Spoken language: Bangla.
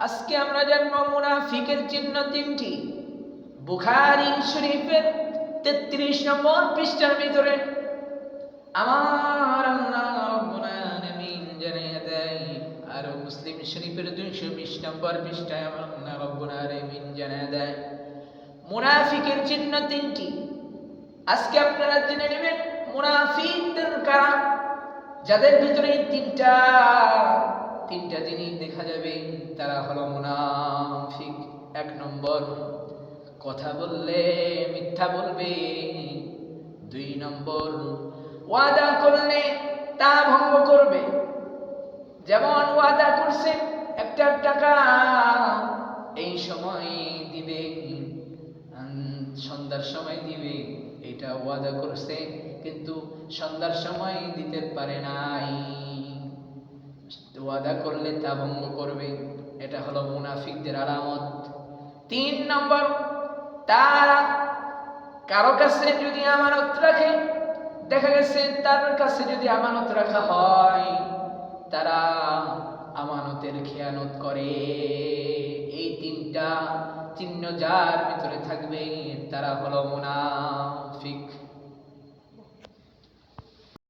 আজকে আমরা জানব মুনাফিকের চিহ্ন তিনটি। বুখারি শরীফের তেত্রিশ নম্বর পৃষ্ঠার ভিতরে, আমার জানিয়ে দেয়, আর মুসলিম শরীফের দুইশো বিশ নম্বর পৃষ্ঠায় আমার রাব্বুল আলামিন জানিয়ে দেয়, মুনাফিকের চিহ্ন তিনটি। আজকে আপনারা জেনে নেবেন, মুনাফিকদের কারা? যাদের ভিতরে এই তিনটা তিনটা জিনিস দেখা যাবে। তারা হলো মুনাফিক। এক নম্বর, কথা বললে মিথ্যা বলবে। দুই নম্বর, ওয়াদা করলে তা ভঙ্গ করবে। যেমন ওয়াদা করছে, একটা টাকা এই সময় দিবে। সন্ধ্যার সময় দিবে। এটা ওয়াদা করছে, কিন্তু সন্ধ্যার সময় দিতে পারে নাই ওয়াদা করলে তা ভঙ্গ করবে। এটা হলো মুনাফিকদের আলামত। তিন নম্বর, তারা কারও কাছে যদি আমানত রাখে, দেখা গেছে তার কাছে যদি আমানত রাখা হয়, তারা আমানতের খেয়ানত করে। এই তিনটা চিহ্ন যার ভিতরে থাকবে, তারা হলো মুনাফিক।